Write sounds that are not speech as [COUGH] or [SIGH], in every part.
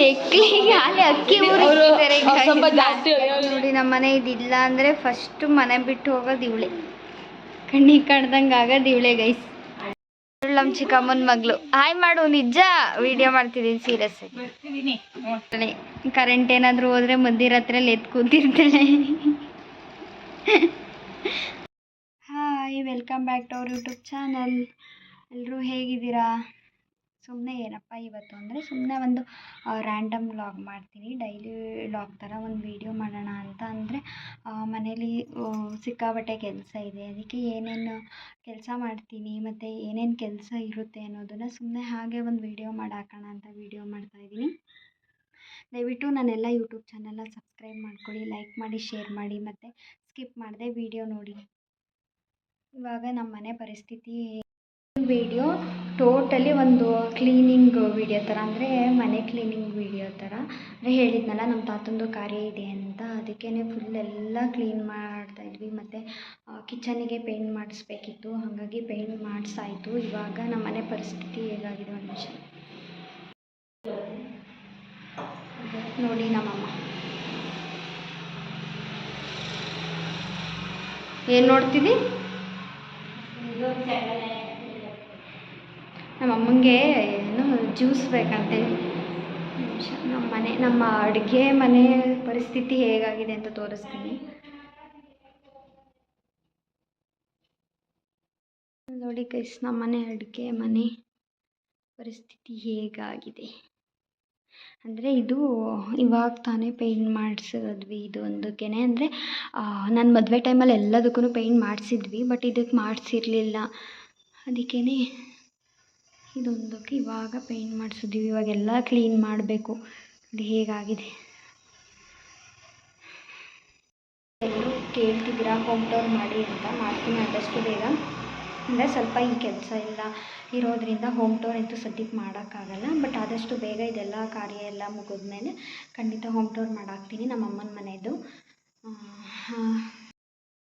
ಚೆಕ್ಲಿಗೆ ಅಲ್ಲಿ ಅಕ್ಕಿ ಅವ್ರು ಸ್ವಲ್ಪ ನೋಡಿ ನಮ್ಮ ಮನೆ ಇದಿಲ್ಲ ಅಂದ್ರೆ ಫಸ್ಟ್ ಮನೆ ಬಿಟ್ಟು ಹೋಗೋದು ಇವಳೆ. ಕಣ್ಣಿಗೆ ಕಾಣ್ದಂಗೆ ಆಗೋದು ಇವಳೆ ಗೈಸ್ ನಮ್ಮ ಚಿಕ್ಕಮ್ಮನ ಮಗಳು. ಹಾಯ್ ಮಾಡು ನಿಜ? ವಿಡಿಯೋ ಮಾಡ್ತಿದ್ದೀನಿ ಸೀರಿಯಸ್ ಕರೆಂಟ್ ಏನಾದರೂ ಹೋದ್ರೆ ಮಂದಿರ ಹತ್ರ ಎದ್ದು ಕೂತಿರ್ತಾಳೆ. ಹಾಯ್ ವೆಲ್ಕಮ್ ಬ್ಯಾಕ್ ಟು ಅವ್ರ ಯೂಟ್ಯೂಬ್ ಚಾನಲ್ ಎಲ್ಲರೂ ಹೇಗಿದ್ದೀರಾ? ಸುಮ್ಮನೆ ಏನಪ್ಪ ಇವತ್ತು ಅಂದರೆ ಸುಮ್ಮನೆ ಒಂದು ರ್ಯಾಂಡಮ್ ವ್ಲಾಗ್ ಮಾಡ್ತೀನಿ. ಡೈಲಿ ವ್ಲಾಗ್ ಥರ ಒಂದು ವೀಡಿಯೋ ಮಾಡೋಣ ಅಂತ ಅಂದರೆ ಮನೇಲಿ ಆ, ಸಿಕ್ಕಾಪಟ್ಟೆ ಕೆಲಸ ಇದೆ. ಅದಕ್ಕೆ ಏನೇನು ಕೆಲಸ ಮಾಡ್ತೀನಿ ಮತ್ತು ಏನೇನು ಕೆಲಸ ಇರುತ್ತೆ ಅನ್ನೋದನ್ನು ಸುಮ್ಮನೆ ಹಾಗೆ ಒಂದು ವೀಡಿಯೋ ಮಾಡಾಕೋಣ ಅಂತ ವೀಡಿಯೋ ಮಾಡ್ತಾಯಿದ್ದೀನಿ ದಯವಿಟ್ಟು ನನ್ನೆಲ್ಲ ಯೂಟ್ಯೂಬ್ ಚಾನಲ್ನ ಸಬ್ಸ್ಕ್ರೈಬ್ ಮಾಡ್ಕೊಳ್ಳಿ ಲೈಕ್ ಮಾಡಿ ಶೇರ್ ಮಾಡಿ ಮತ್ತು ಸ್ಕಿಪ್ ಮಾಡದೆ ವೀಡಿಯೋ ನೋಡಿ. ಇವಾಗ ನಮ್ಮ ಮನೆ ಪರಿಸ್ಥಿತಿ ವಿಡಿಯೋ ಟೋಟಲಿ ಒಂದು ಕ್ಲೀನಿಂಗ್ ವಿಡಿಯೋ ಥರ ಅಂದರೆ ಮನೆ ಕ್ಲೀನಿಂಗ್ ವಿಡಿಯೋ ಥರ. ಅಂದರೆ ಹೇಳಿದ್ನಲ್ಲ, ನಮ್ಮ ತಾತಂದು ಕಾರ್ಯ ಇದೆ ಅಂತ. ಅದಕ್ಕೇ ಫುಲ್ ಎಲ್ಲ ಕ್ಲೀನ್ ಮಾಡ್ತಾ ಇದ್ವಿ. ಮತ್ತು ಕಿಚನಿಗೆ ಪೇಂಟ್ ಮಾಡಿಸ್ಬೇಕಿತ್ತು. ಹಾಗಾಗಿ ಪೇಂಟ್ ಮಾಡಿಸಾಯಿತು. ಇವಾಗ ನಮ್ಮ ಮನೆ ಪರಿಸ್ಥಿತಿ ಹೇಗಾಗಿದೆ ಒಂದು ನಿಮಿಷ ನೋಡಿ ನಮ್ಮಮ್ಮ. ಏನು ನೋಡ್ತಿದ್ದಿ? ನಮ್ಮ ಅಮ್ಮಂಗೆ ಏನು ಜ್ಯೂಸ್ ಬೇಕಂತೆ. ನಮ್ಮ ಮನೆ, ನಮ್ಮ ಅಡುಗೆ ಮನೆ ಪರಿಸ್ಥಿತಿ ಹೇಗಾಗಿದೆ ಅಂತ ತೋರಿಸ್ತೀನಿ. ನೋಡಿ ಕೈಸ್ ನಮ್ಮ ಮನೆ ಅಡುಗೆ ಮನೆ ಪರಿಸ್ಥಿತಿ ಹೇಗಾಗಿದೆ? ಅಂದರೆ ಇದು ಇವಾಗ ತಾನೇ ಪೇಂಟ್ ಮಾಡಿಸಿದ್ವಿ ಇದು ಒಂದಕ್ಕೆ ಅಂದರೆ ನನ್ನ ಮದುವೆ ಟೈಮಲ್ಲಿ ಎಲ್ಲದಕ್ಕೂ ಪೇಂಟ್ ಮಾಡಿಸಿದ್ವಿ ಬಟ್ ಇದಕ್ಕೆ ಮಾಡಿಸಿರ್ಲಿಲ್ಲ. ಅದಕ್ಕೇ ಇದೊಂದಕ್ಕೆ ಇವಾಗ ಪೇಂಟ್ ಮಾಡಿಸಿದ್ದೀವಿ ಇವಾಗೆಲ್ಲ ಕ್ಲೀನ್ ಮಾಡಬೇಕು. ನೋಡಿ ಹೇಗಾಗಿದೆ? ಎಲ್ಲರೂ ಕೇಳ್ತಿದ್ದೀರಾ ಹೋಮ್ ಟೌನ್ ಮಾಡಿ ಅಂತ ಮಾಡ್ತೀನಿ ಆದಷ್ಟು ಬೇಗ. ಅಂದರೆ ಸ್ವಲ್ಪ ಈ ಕೆಲಸ ಎಲ್ಲ ಇರೋದರಿಂದ ಹೋಮ್ ಟೌನ್ ಅಂತೂ ಸದ್ಯಕ್ಕೆ ಮಾಡೋಕ್ಕಾಗಲ್ಲ. ಬಟ್ ಆದಷ್ಟು ಬೇಗ ಇದೆಲ್ಲ ಕಾರ್ಯ ಎಲ್ಲ ಮುಗಿದ್ಮೇಲೆ ಖಂಡಿತ ಹೋಮ್ ಟೌನ್ ಮಾಡಾಕ್ತೀನಿ ನಮ್ಮ ಅಮ್ಮನ ಮನೆಯದು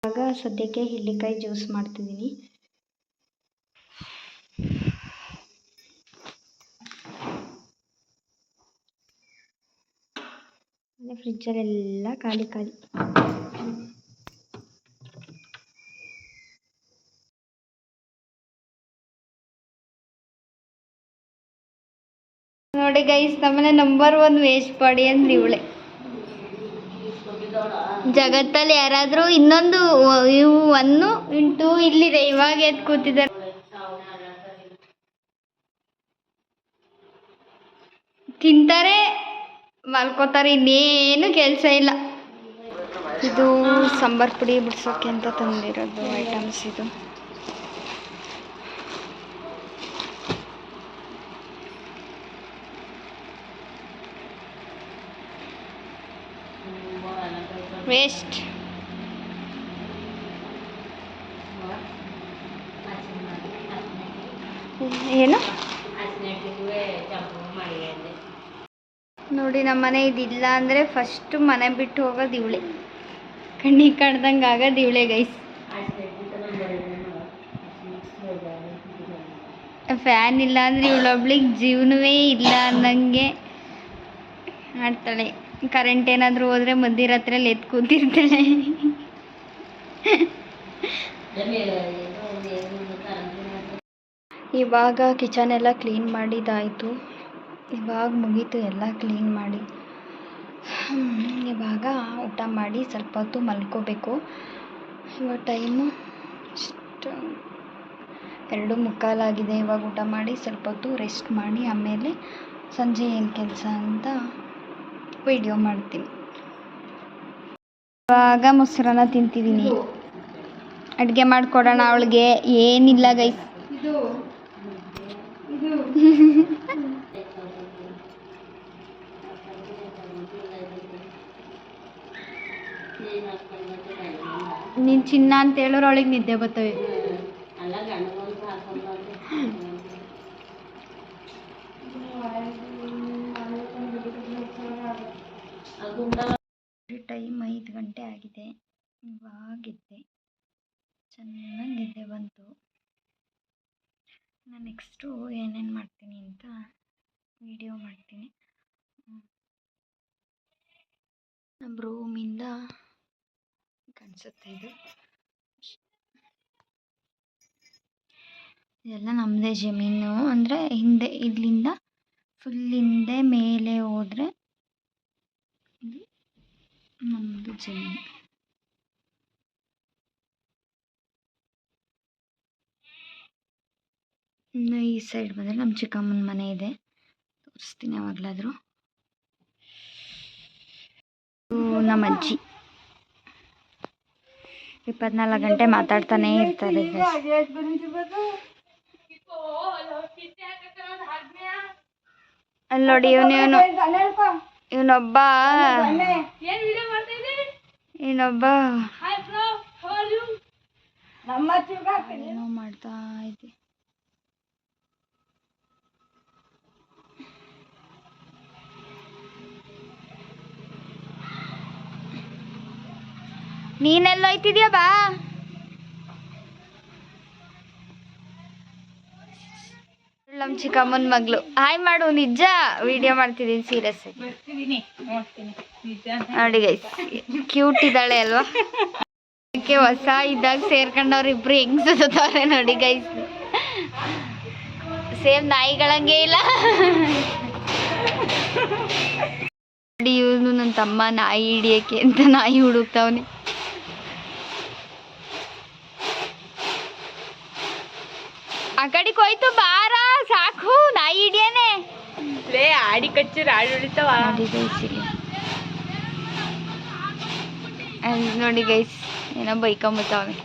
ಇವಾಗ ಸದ್ಯಕ್ಕೆ ಹಿಳ್ಳಿಕಾಯಿ ಜ್ಯೂಸ್ ಮಾಡ್ತಿದ್ದೀನಿ. ಅಂದರೆ ಫ್ರಿಜ್ಜಲ್ಲೆಲ್ಲ ಖಾಲಿ ಖಾಲಿ. ನೋಡಿ ಗೈಸ್ ನಮ್ಮನೆ ನಂಬರ್ ಒನ್ ವೇಸ್ಟ್ ಪಾಡಿ ಅಂದ್ರೆ ಇವಳೆ. ಜಗತ್ತಲ್ಲಿ ಯಾರಾದರೂ ಇನ್ನೊಂದು ಇವು ಒನ್ನು ಇಂಟು ಇಲ್ಲಿದೆ, ಇವಾಗ ಎದ್ ಕೂತಿದ್ದಾರೆ. ತಿಂತಾರೆ ಮಲ್ಕೋತಾರೆ ಇನ್ನೇನು ಕೆಲಸ ಇಲ್ಲ. ಇದು ಸಾಂಬಾರ್ ಪುಡಿ ಬಿಡ್ಸೋಕೆ ಅಂತ ತಂದಿರೋದು ಐಟಮ್ಸ್ ಇದು. ವೇಸ್ಟ್ ಏನು? ನೋಡಿ, ನಮ್ಮ ಮನೆ ಇದಿಲ್ಲ ಅಂದರೆ ಫಸ್ಟ್ ಮನೆ ಬಿಟ್ಟು ಹೋಗೋದು ಇವಳೆ. ಕಣ್ಣಿಗೆ ಕಾಣ್ದಂಗೆ ಆಗೋದು ಇವಳೆ ಗೈಸ್ ಫ್ಯಾನ್ ಇಲ್ಲ ಅಂದರೆ ಇವಳೊಬ್ಳಿಗೆ ಜೀವನವೇ ಇಲ್ಲ ಅಂದಂಗೆ ಮಾಡ್ತಾಳೆ. ಕರೆಂಟ್ ಏನಾದರೂ ಹೋದರೆ ಹತ್ರ ಎದ್ದು ಕೂತಿರ್ತಾಳೆ. ಇವಾಗ ಕಿಚನ್ ಎಲ್ಲ ಕ್ಲೀನ್ ಮಾಡಿದ್ದಾಯಿತು ಇವಾಗ ಮುಗೀತು ಎಲ್ಲ ಕ್ಲೀನ್ ಮಾಡಿ. ಇವಾಗ ಊಟ ಮಾಡಿ ಸ್ವಲ್ಪ ಹೊತ್ತು ಮಲ್ಕೋಬೇಕು. ಇವಾಗ ಟೈಮು ಎಷ್ಟು ಎರಡು ಮುಕ್ಕಾಲಾಗಿದೆ ಇವಾಗ ಊಟ ಮಾಡಿ ಸ್ವಲ್ಪ ಹೊತ್ತು ರೆಸ್ಟ್ ಮಾಡಿ ಆಮೇಲೆ ಸಂಜೆ ಏನು ಕೆಲಸ ಅಂತ ವಿಡಿಯೋ ಮಾಡ್ತೀನಿ. ಇವಾಗ ಮೊಸರನ್ನ ತಿಂತಿದ್ದೀನಿ ಅಡುಗೆ ಮಾಡಿಕೊಡೋಣ ಅವಳಿಗೆ. ಏನಿಲ್ಲ ಗೈಸ್ [LAUGHS] ನೀನು ಚಿನ್ನ ಅಂತ ಹೇಳೋರು ಅವಳಿಗೆ ನಿದ್ದೆ ಬರ್ತವೆ. ಟೈಮ್ ಐದು ಗಂಟೆ ಆಗಿದೆ ಇವಾಗಿದ್ದೆ ಚೆನ್ನಾಗಿ ನಿದ್ದೆ ಬಂತು. ನಾನು ನೆಕ್ಸ್ಟು ಏನೇನು ಮಾಡ್ತೀನಿ ಅಂತ ವಿಡಿಯೋ ಮಾಡ್ತೀನಿ. ನಮ್ಮ ರೂಮಿಂದ ಕಾಣಿಸುತ್ತೆ ಇದು. ಇದೆಲ್ಲ ನಮ್ಮದೇ ಜಮೀನು. ಅಂದರೆ ಹಿಂದೆ, ಇಲ್ಲಿಂದ ಫುಲ್ ಹಿಂದೆ ಮೇಲೆ ಹೋದರೆ ಇದು ನಮ್ಮದು ಜಮೀನು. ಇನ್ನು ಈ ಸೈಡ್ ಬಂದರೆ ನಮ್ಮ ಚಿಕ್ಕಮ್ಮನ ಮನೆ ಇದೆ. ತೋರಿಸ್ತೀನಿ ಯಾವಾಗಲಾದರೂ. ನಮ್ಮ ಅಜ್ಜಿ ಇಪ್ಪತ್ನಾಲ್ಕು ಗಂಟೆ ಮಾತಾಡ್ತಾನೆ ಇರ್ತಾರೆ. ಅಲ್ಲಿ ನೋಡಿ ಇವನು ಇವನು ಇವನೊಬ್ಬ ಇವನೊಬ್ಬ ಏನೋ ಮಾಡ್ತಾ ಇದೆ ನೀನೆಲ್ಲ ಹೋಯ್ತಿದ್ಯಾ ಬಾ. ನಮ್ಮ ಚಿಕ್ಕಮ್ಮನ ಮಗಳು. ಹಾಯ್ ಮಾಡು ನಿಜ ವಿಡಿಯೋ ಮಾಡ್ತಿದೀನಿ ಸೀರಿಯಸ್ ನೋಡಿ ಗೈಸ್ ಕ್ಯೂಟ್ ಇದ್ದಾಳೆ ಅಲ್ವಾ? ಅದಕ್ಕೆ ಹೊಸ ಇದ್ದಾಗ ಸೇರ್ಕೊಂಡವ್ರು ಇಬ್ರು ಹೆಂಗ್ ಸುತ್ತವ್ರೆ ನೋಡಿ ಗೈಸ್ ಸೇಮ್ ನಾಯಿಗಳಂಗೆ ಇಲ್ಲ. ನೋಡಿ ಇವನು ನನ್ನ ತಮ್ಮ ನಾಯಿ ಹಿಡಿಯಕ್ಕೆ ಅಂತ ನಾಯಿ ಹುಡುಕ್ತಾವನೆ. ಕಡೆಗೆ ಹೋಯ್ತು ಬಾರ ಸಾಕು ನಾಯಿ ಹಿಡಿಯನೆ. ಲೇ ಆಡಿ ಕಚ್ಚಿ ಆಡಿ ಹೊಡಿತಾವ ನೋಡಿ ಗೈಸ್ ಏನೋ ಬೈಕೊಂಬತ್ತವನೆ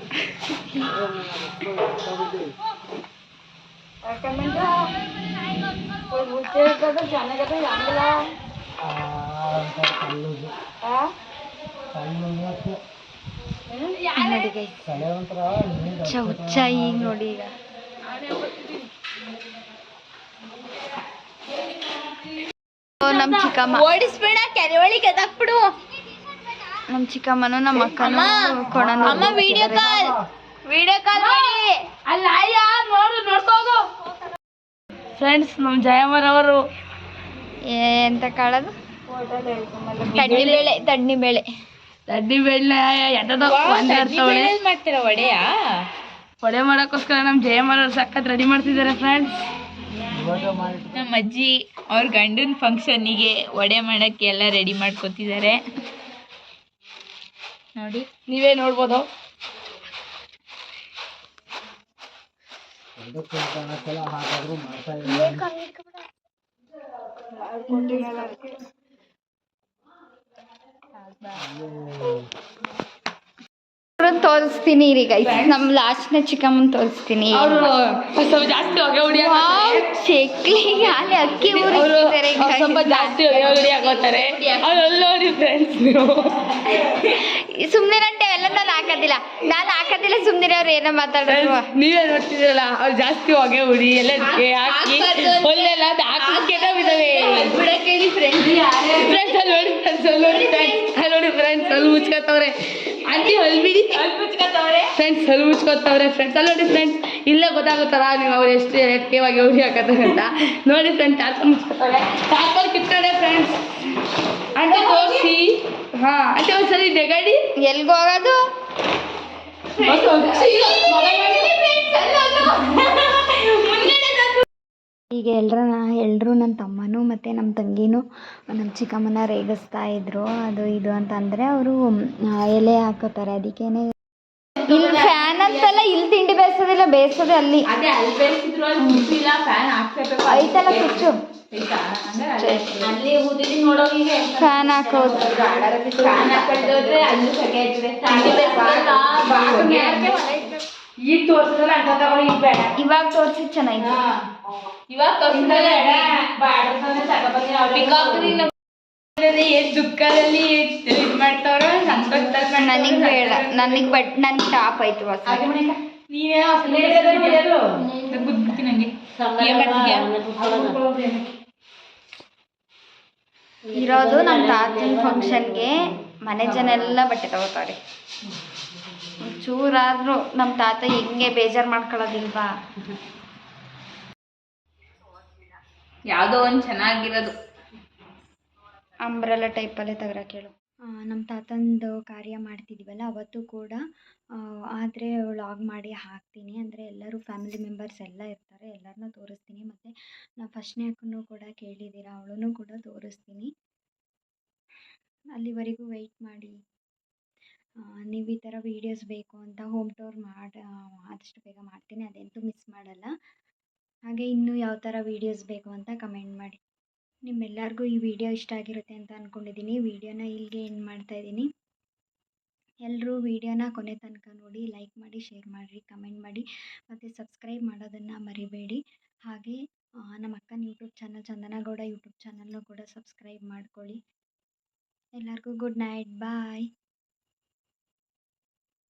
ನೋಡಿ ಗೈಸ್ ಈಗ ನೋಡಿ ಈಗ. ನಮ್ ಚಿಕ್ಕಮ್ಮ. ಓಡಿಸ್ಬೇಡ ಕೆರೆ ಒಳಗೆ ಬಿಡು ನಮ್ ಚಿಕ್ಕಮ್ಮನು ನಮ್ಮ ಅಕ್ಕನ ಕೊಡನು ಅಮ್ಮ ವಿಡಿಯೋ ಕಾಲ್ ವಿಡಿಯೋ ಕಾಲ್ ಮಾಡಿ. ಅಲ್ಲ ಅಯ್ಯ ನೋಡು ನೋಡ್ಕೋಗು ಫ್ರೆಂಡ್ಸ್ ನಮ್ಮ ಜಯಮ್ಮರ್ ಅವರು. ಎಂತ ಕಾಳದು? ತಣ್ಣಿ ಬೇಳೆ ತಣ್ಣಿ ಬೇಳೆ. ಬೆಳ್ಳ ಎದದ ಮಾಡ್ತೀರ ಒಡೆಯ ಒಡೆ ಮಾಡೋಕ್ಕೋಸ್ಕರ ನಮ್ಮ ಜಯ ಅವ್ರು ಸಖತ್ ರೆಡಿ ಮಾಡ್ತಿದ್ದಾರೆ ಫ್ರೆಂಡ್ಸ್ ನಮ್ಮ ಅಜ್ಜಿ ಅವ್ರ ಗಂಡನ ಫಂಕ್ಷನ್ನಿಗೆ ವಡೆ ಮಾಡಕ್ಕೆ ಎಲ್ಲ ರೆಡಿ ಮಾಡ್ಕೊತಿದ್ದಾರೆ ನೋಡಿ ನೀವೇ ನೋಡ್ಬೋದು. ಅವ್ರನ್ನ ತೋರಿಸ್ತೀನಿ ರೀ ಗೈಸ್ ನಮ್ ಲಾಸ್ಟ್ನ ಚಿಕ್ಕಮ್ಮನ್ ತೋರಿಸ್ತೀನಿ. ಸ್ವಲ್ಪ ಜಾಸ್ತಿ ಹೊಗೆ ಅಕ್ಕಿ ಸ್ವಲ್ಪ ಜಾಸ್ತಿ ಹೊಗೆ ನೋಡಿ ಫ್ರೆಂಡ್ಸ್ ಎಲ್ಲ ನಾನು ಹಾಕೋದಿಲ್ಲ. ನಾನು ಹಾಕೋದಿಲ್ಲ ಸುಮ್ನೆ ಅವ್ರು ಏನೋ ಮಾತಾಡೋದು ನೀವೇ ನೋಡ್ತಿದ್ರಲ್ಲ ಅವ್ರು ಜಾಸ್ತಿ ಹೊಗೆ ಉಡಿ ಎಲ್ಲ ಹಾಕಿ ಒಳ್ಳೆಲ್ಲ ಹಾಕಿ ಬಿದ್ದಾವೆ ಫ್ರೆಂಡ್ಸ್ ಅಲ್ಲಿ ನೋಡಿ ಫ್ರೆಂಡ್ಸ್ ಅಲ್ಲಿ ನೋಡಿ ಫ್ರೆಂಡ್ಸ್ ಅಲ್ಲಿ ನೋಡಿ ಫ್ರೆಂಡ್ಸ್ ಅಲ್ಲಿ ಮುಚ್ಕೋತವ್ರೆ. ಆಂಟಿ ಹೊಲ್ಬಿಡಿ ಫ್ರೆಂಡ್ಸ್ ಹೊಲ್ ಮುಚ್ಕೋತವ್ರೆ ಫ್ರೆಂಡ್ಸ್ ಅಲ್ಲಿ ನೋಡಿ ಫ್ರೆಂಡ್ಸ್ ಇಲ್ಲೇ ಗೊತ್ತಾಗುತ್ತಲ್ಲ ನೀವು ಅವ್ರು ಎಷ್ಟು ಕೇವಾಗಿ ಉಡಿ ಹಾಕತ್ತಾರೆ ಅಂತ. ನೋಡಿ ಫ್ರೆಂಡ್ಸ್ ಚಾರ್ಕಲ್ ಮುಚ್ಕೋತವ್ರೆ ಕಿತ್ಕೊಂಡೆ ಫ್ರೆಂಡ್ಸ್ ಆಂಟಿ ತೋರಿಸಿ. ಹಾ ಆಂಟಿ ಒಂದ್ಸರಿ ನೆಗಡಿ ಎಲ್ಗೆ ಹೋಗೋದು? ಈಗ ಎಲ್ಲರನ್ನ ಎಲ್ಲರೂ ನನ್ನ ತಮ್ಮನೂ ಮತ್ತು ನಮ್ಮ ತಂಗಿನೂ ನಮ್ಮ ಚಿಕ್ಕಮ್ಮನ ರೇಗಿಸ್ತಾ ಇದ್ದರು ಅದು ಇದು ಅಂತ ಅಂದರೆ ಅವರು ಎಲೆ ಹಾಕೋತಾರೆ. ಅದಕ್ಕೇನೆ ಇಲ್ಲಿ ಫ್ಯಾನ್ ಅಂತಲ್ಲ ಇಲ್ಲಿ ತಿಂಡಿ ಬೇಯಿಸೋದಿಲ್ಲ ಬೇಯಿಸೋದೆ ಅಲ್ಲಿ. ಐತಲ್ಲ ಕುಚ್ಚು ಫ್ಯಾನ್ ಹಾಕೋದು. ಫ್ಯಾನ್ ಆಯ್ತದೆ ಈಗ ತೋರ್ಸಿದ್ರೆ ಅಂತ ತಗೊಳ್ಳಿ ಈಗ ಬೇಡ. ಇವಾಗ ತೋರ್ಸಿದ್ ಚೆನ್ನಾಗಿ ಇವಾಗ ತೋರ್ಸಿದ್ರೆ ಎಷ್ಟು ದುಃಖದಲ್ಲಿ ಇದು ಮಾಡ್ತಾವ್ರ? ಸಂತೋಷದಲ್ಲಿ ನನಗೆ ಬೇಡ. ನನಗೆ ಬಟ್ ನನಗೆ ಟಾಪ್ ಆಯ್ತು ಹೊಸ ನಂಗೆ. ಏನ್ ಇರೋದು ನಮ್ಮ ತಾತನ ಫಂಕ್ಷನ್ಗೆ ಮನೆ ಜನ ಎಲ್ಲ ಬಟ್ಟೆ ತಗೋತಾರೆ ಚೂರಾದ್ರೂ ನಮ್ಮ ತಾತ ಹಿಂಗೆ ಬೇಜಾರು ಮಾಡ್ಕೊಳ್ಳೋದಿಲ್ವಾ? ಯಾವುದೋ ಒಂದು ಚೆನ್ನಾಗಿರೋದು. ಅಂಬ್ರೆಲ್ಲ ಟೈಪಲ್ಲೇ ತಗರ ಕೇಳು. ನಮ್ಮ ತಾತಂದು ಕಾರ್ಯ ಮಾಡ್ತಿದ್ದೀವಲ್ಲ ಅವತ್ತು ಕೂಡ ಆದರೆ ವ್ಲಾಗ್ ಮಾಡಿ ಹಾಕ್ತೀನಿ. ಅಂದರೆ ಎಲ್ಲರೂ ಫ್ಯಾಮಿಲಿ ಮೆಂಬರ್ಸ್ ಎಲ್ಲ ಇರ್ತಾರೆ ಎಲ್ಲರನ್ನೂ ತೋರಿಸ್ತೀನಿ. ಮತ್ತು ನಾವು ಫಸ್ಟ್ನೇ ಅಕ್ಕನೂ ಕೂಡ ಕೇಳಿದ್ದೀರ ಅವಳನ್ನು ಕೂಡ ತೋರಿಸ್ತೀನಿ. ಅಲ್ಲಿವರೆಗೂ ವೆಯ್ಟ್ ಮಾಡಿ. ನೀವು ಈ ಥರ ವೀಡಿಯೋಸ್ ಬೇಕು ಅಂತ ಹೋಮ್ ಟೂರ್ ಮಾಡಿ ಆದಷ್ಟು ಬೇಗ ಮಾಡ್ತೀನಿ, ಅದೆಂತೂ ಮಿಸ್ ಮಾಡಲ್ಲ. ಹಾಗೆ ಇನ್ನೂ ಯಾವ ಥರ ವೀಡಿಯೋಸ್ ಬೇಕು ಅಂತ ಕಮೆಂಟ್ ಮಾಡಿ. ನಿಮ್ಮೆಲ್ಲರಿಗೂ ಈ ವಿಡಿಯೋ ಇಷ್ಟ ಆಗಿರುತ್ತೆ ಅಂತ ಅಂದ್ಕೊಂಡಿದ್ದೀನಿ ವಿಡಿಯೋನ ಇಲ್ಲಿಗೆ ಎಂಡ್ ಮಾಡ್ತಾ ಇದ್ದೀನಿ ಎಲ್ಲರೂ ವಿಡಿಯೋನ ಕೊನೆ ತನಕ ನೋಡಿ ಲೈಕ್ ಮಾಡಿ ಶೇರ್ ಮಾಡಿರಿ ಕಮೆಂಟ್ ಮಾಡಿ, ಮತ್ತು ಸಬ್ಸ್ಕ್ರೈಬ್ ಮಾಡೋದನ್ನು ಮರಿಬೇಡಿ. ಹಾಗೆ ನಮ್ಮ ಅಕ್ಕನ ಯೂಟ್ಯೂಬ್ ಚಾನಲ್ ಚಂದನಗೌಡ ಯೂಟ್ಯೂಬ್ ಚಾನಲ್ನು ಕೂಡ ಸಬ್ಸ್ಕ್ರೈಬ್ ಮಾಡ್ಕೊಳ್ಳಿ. ಎಲ್ಲರಿಗೂ ಗುಡ್ ನೈಟ್ ಬಾಯ್